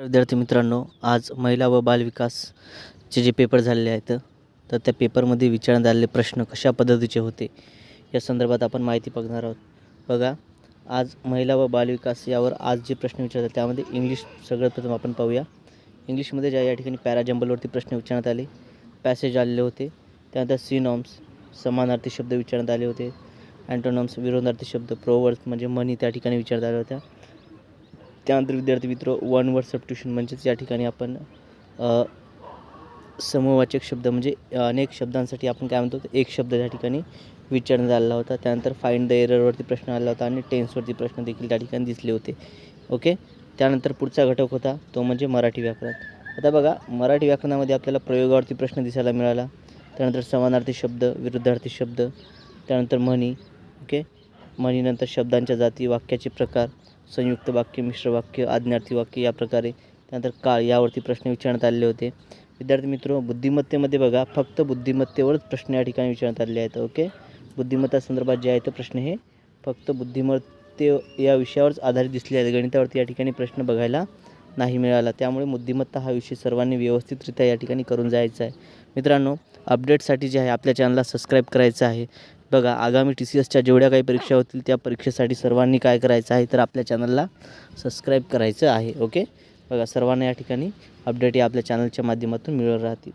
विद्यार्थी मित्रांनो आज महिला व बालविकासचे जे पेपर झालेले आहेत तर त्या पेपरमध्ये विचारण्यात आलेले प्रश्न कशा पद्धतीचे होते या संदर्भात आपण माहिती बघणार आहोत. बघा आज महिला व बालविकास यावर आज जे प्रश्न विचारतात त्यामध्ये इंग्लिश सगळ्यात प्रथम आपण पाहूया. इंग्लिशमध्ये ज्या या ठिकाणी पॅराजंबलवरती प्रश्न विचारण्यात आले पॅसेज आलेले होते. त्यानंतर सिनॉम्स समानार्थी शब्द विचारण्यात आले होते. अँटोनॉम्स विरोधार्थी शब्द प्रोवर्स म्हणजे मनी त्या ठिकाणी विचारण्यात आल्या होत्या. त्यानंतर विद्यार्थी मित्र वन वर्ड सबस्टिट्यूशन म्हणजेच या ठिकाणी आपण समूहवाचक शब्द म्हणजे अनेक शब्दांसाठी आपण काय म्हणतो एक शब्द त्या ठिकाणी विचारण्यात आला होता. त्यानंतर फाईंड द एररवरती प्रश्न आला होता आणि टेन्सवरती प्रश्न देखील त्या ठिकाणी दिसले होते. ओके त्यानंतर पुढचा घटक होता तो म्हणजे मराठी व्याकरण. आता बघा मराठी व्याकरणामध्ये आपल्याला प्रयोगावरती प्रश्न दिसायला मिळाला. त्यानंतर समानार्थी शब्द विरुद्धार्थी शब्द त्यानंतर म्हणी. ओके म्हणीनंतर शब्दांच्या जाती वाक्याचे प्रकार संयुक्त वाक्य मिश्र वाक्य आज्ञार्थी वाक्य या प्रकारे त्यानंतर काळ यावरती प्रश्न विचारण्यात आलेले होते. विद्यार्थी मित्र बुद्धिमत्तेमध्ये बघा फक्त बुद्धिमत्तेवरच प्रश्न या ठिकाणी विचारण्यात आलेले आहेत ओके? बुद्धिमत्ता संदर्भात जे आहे ते प्रश्न हे फक्त बुद्धिमत्ते या विषयावरच आधारित दिसले आहेत. गणितावरती या ठिकाणी प्रश्न बघायला नाही मिळाला. त्यामुळे बुद्धिमत्ता हा विषय सर्वांनी व्यवस्थितरित्या या ठिकाणी करून जायचा आहे. मित्रांनो अपडेटसाठी जे आहे आपल्या चॅनलला सबस्क्राईब करायचं आहे. बघा आगामी टी सी एसच्या जेवढ्या काही परीक्षा होतील त्या परीक्षेसाठी सर्वांनी काय करायचं आहे तर आपल्या चॅनलला सबस्क्राईब करायचं आहे ओके बघा सर्वांना या ठिकाणी अपडेट या आपल्या चॅनलच्या माध्यमातून मिळत राहतील.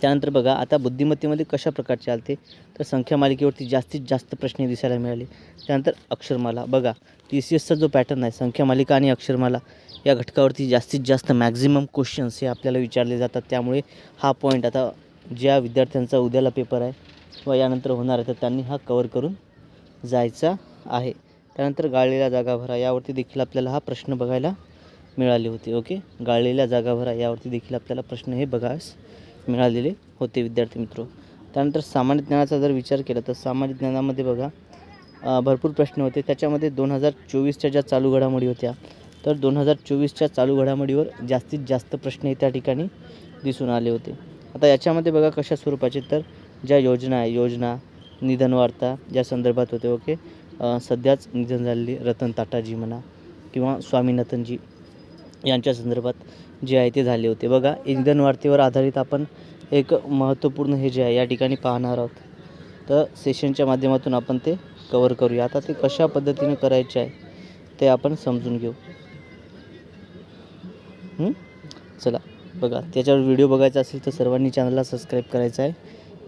त्यानंतर बघा आता बुद्धिमत्तेमध्ये कशा प्रकारचे आलते तर संख्या मालिकेवरती जास्तीत जास्त प्रश्न दिसायला मिळाले. त्यानंतर अक्षरमाला. बघा टी सी एसचा जो पॅटर्न आहे संख्या मालिका आणि अक्षरमाला या घटकावरती जास्तीत जास्त मॅक्झिमम क्वेश्चन्स हे आपल्याला विचारले जातात. त्यामुळे हा पॉईंट आता ज्या विद्यार्थ्यांचा उद्याला पेपर आहे व यानंतर होणार आहे तर त्यांनी हा कवर करून जायचा आहे. त्यानंतर गाळलेल्या जागा भरा यावरती देखील आपल्याला हा प्रश्न बघायला मिळाले होते ओके गाळलेल्या जागा भरा यावरती देखील आपल्याला प्रश्न हे बघास मिळालेले होते विद्यार्थी मित्र. त्यानंतर सामान्य ज्ञानाचा जर विचार केला तर सामान्य ज्ञानामध्ये बघा भरपूर प्रश्न होते. त्याच्यामध्ये दोन हजार चोवीसच्या ज्या चालू घडामोडी होत्या तर दोन हजार चोवीसच्या चालू घडामोडीवर जास्तीत जास्त प्रश्न हे त्या ठिकाणी दिसून आले होते. आता याच्यामध्ये बघा कशा स्वरूपाचे तर ज्या योजना आहे योजना निधनवार्ता या संदर्भात होते ओके? सध्याच निधन झालेली रतन टाटाजी म्हणा किंवा स्वामीनाथनजी यांच्या संदर्भात जे आहे ते झाले होते. बघा निधनवार्तेवर आधारित आपण एक महत्त्वपूर्ण हे जे आहे या ठिकाणी पाहणार आहोत. तर सेशनच्या माध्यमातून आपण ते कवर करूया. आता ते कशा पद्धतीने करायचे आहे ते आपण समजून घेऊ. चला बघा त्याच्यावर व्हिडिओ बघायचा असेल तर सर्वांनी चॅनलला सबस्क्राईब करायचा आहे.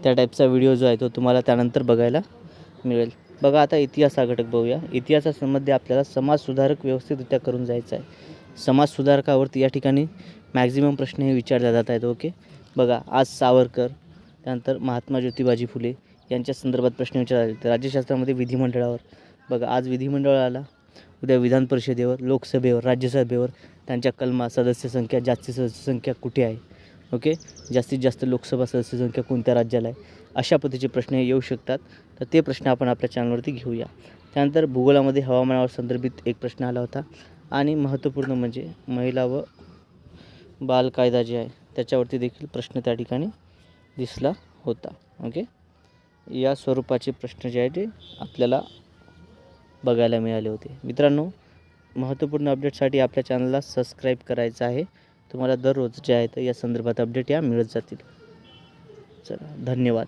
त्या टाईपचा व्हिडिओ जो आहे तो तुम्हाला त्यानंतर बघायला मिळेल. बघा आता इतिहास हा घटक बघूया. इतिहासामध्ये आपल्याला समाजसुधारक व्यवस्थितरित्या करून जायचं आहे. समाजसुधारकावरती या ठिकाणी मॅक्झिमम प्रश्न हे विचारले जात आहेत ओके बघा आज सावरकर त्यानंतर महात्मा ज्योतिबाजी फुले यांच्या संदर्भात प्रश्न विचारले तर राज्यशास्त्रामध्ये विधिमंडळावर बघा आज विधिमंडळाला उद्या विधान परिषदेवर लोकसभेवर राज्यसभेवर त्यांच्या कलमा सदस्य संख्या जास्तीत सदस्य संख्या कुठे आहे? ओके? जास्तीत जास्त लोकसभा सदस्य संख्या कोणत्या राज्याला आहे? अशा पद्धतीचे प्रश्न हे येऊ शकतात. तर ते प्रश्न आपण आपल्या चॅनलवरती घेऊया. त्यानंतर भूगोलामध्ये हवामानावर संदर्भित एक प्रश्न आला होता. आणि महत्त्वपूर्ण म्हणजे महिला व बाल कायदा जे आहे त्याच्यावरती देखील प्रश्न त्या ठिकाणी दिसला होता. ओके? या स्वरूपाचे प्रश्न जे आहे ते आपल्याला बघायला मिळाले होते. मित्रांनो महत्त्वपूर्ण अपडेटसाठी आपल्या चॅनलला सबस्क्राईब करायचं आहे. तुम्हाला दररोज जे आहे तर या संदर्भात अपडेट या मिळत जातील. चला धन्यवाद.